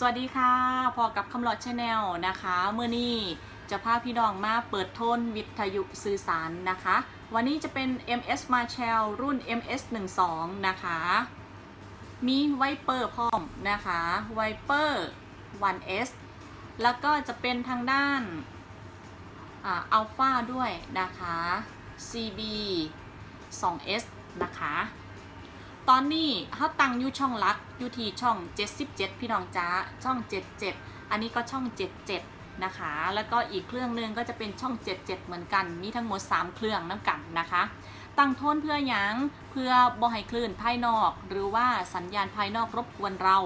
สวัสดีค่ะ พอกับคำหลอดชาแนลนะคะเมื่อนี้จะพาพี่น้องมาเปิดโทนวิทยุสื่อสารนะคะ วันนี้จะเป็น MS Marshall รุ่น MS 1 2นะคะ มีไวเปอร์พร้อมนะคะไวเปอร์ 1S แล้วก็จะเป็นทางด้านอัลฟาด้วยนะคะ CB 2S นะคะ ตอนนี้เขาตั้งอยู่ช่องลักอยู่ที่ช่อง 77 พี่น้องจ้าช่อง 77 อันนี้ก็ช่อง 77 นะคะ แล้วก็อีกเครื่องหนึงก็จะเป็นช่อง 77 เหมือนกัน มีทั้งหมด 3 เครื่องน้ำกันนะคะ ตั้งโทนเพื่อยังเพื่อบ่ให้คลื่นภายนอก หรือว่าสัญญาณภายนอกรบกวนเรา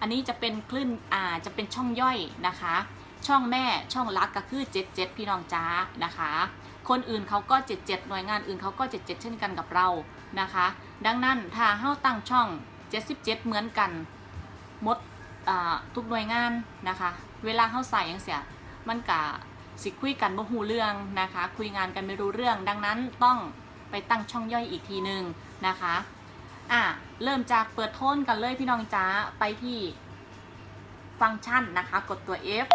อันนี้จะเป็นคลื่นอ่าจะเป็นช่องย่อยนะคะ ช่องแม่ช่องลักก็คือ 77 พี่น้องจ้านะคะ คนอื่นเขาก็ 77 หน่วยงานอื่นเขาก็ 77 เช่นกันกับเรานะคะ ดังนั้นถ้าเฮาตั้งช่อง 77 เหมือนกันหมดทุกหน่วยงานนะคะ เวลาเฮาใส่ยังเสียมันกะสิคุยกันบ่หูเรื่องนะคะ คุยงานกันไม่รู้เรื่อง ดังนั้นต้องไปตั้งช่องย่อยอีกทีหนึ่งนะคะอะเริ่มจากเปิดโทนกันเลยพี่น้องจ้าไปที่ฟังก์ชันนะคะ กดตัว F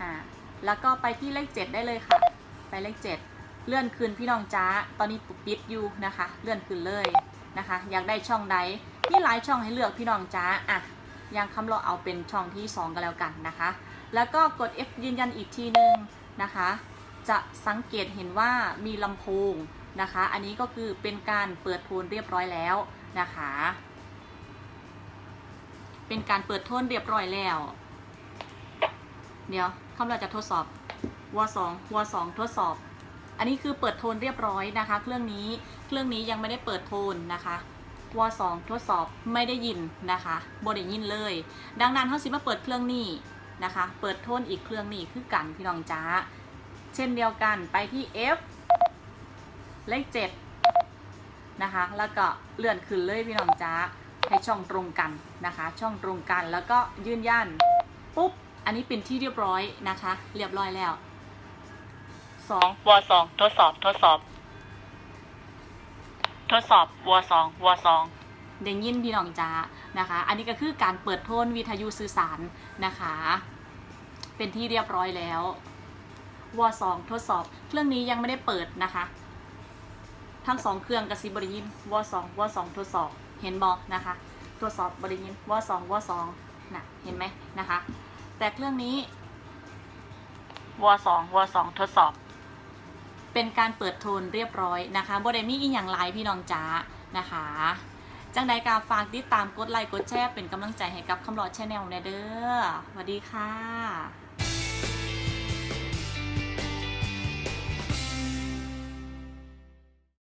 อ่าแล้วก็ไปที่เลข 7 ได้เลยค่ะ ไปเลข 7 เลื่อนขึ้นพี่น้องจ้า ตอนนี้ปุบปิดอยู่นะคะ เลื่อนขึ้นเลย นะคะ อยากได้ช่องใดมีหลายช่องให้เลือกพี่น้องจ้าอะยังคำเราเอาเป็นช่องที่ 2 กันแล้วกันนะคะ แล้วก็กด F ยืนยันอีกทีหนึ่งนะคะ จะสังเกตเห็นว่ามีลำโพงนะคะ อันนี้ก็คือเป็นการเปิดโทนเรียบร้อยแล้วนะคะ เป็นการเปิดโทนเรียบร้อยแล้ว เดี๋ยวคำเราจะทดสอบวสองวสองทดสอบ อันนี้คือเปิดโทนเรียบร้อยนะคะ เครื่องนี้เครื่องนี้ยังไม่ได้เปิดโทนนะคะวสองทดสอบไม่ได้ยินนะคะบได้ยินเลย ดังนั้นเขาสิมาเปิดเครื่องนี้นะคะ เปิดโทนอีกเครื่องนี้คือกันพี่น้องจ้า เช่นเดียวกันไปที่ F เลข7นะคะ แล้วก็เลื่อนขึ้นเลยพี่น้องจ้าให้ช่องตรงกันนะคะ ช่องตรงกันแล้วก็ยืนยันปุ๊บ อันนี้เป็นที่เรียบร้อยนะคะ เรียบร้อยแล้ว สองวสองทดสอบทดสอบ ทดสอบวสองวสองเด้ยินพี่น้องจ้านะคะ อันนี้ก็คือการเปิดโทนวิทยุสื่อสารนะคะ เป็นที่เรียบร้อยแล้ววสองทดสอบ เครื่องนี้ยังไม่ได้เปิดนะคะ ทั้งสองเครื่องกับซีบริยินวสองวสองทดสอบ เห็นบอกนะคะทดสอบบริยินวสองวสองนะเห็นไหมนะคะ แต่เครื่องนี้วสองวสองทดสอบ เป็นการเปิดโทนเรียบร้อยนะคะบไดมีอีอย่างไรพี่น้องจ้านะคะ จังใดกาฝากติดตามกดไลค์กดแชร์เป็นกำลังใจให้กับคำรอดแชนแนลแนเด้อสวัสดีค่ะ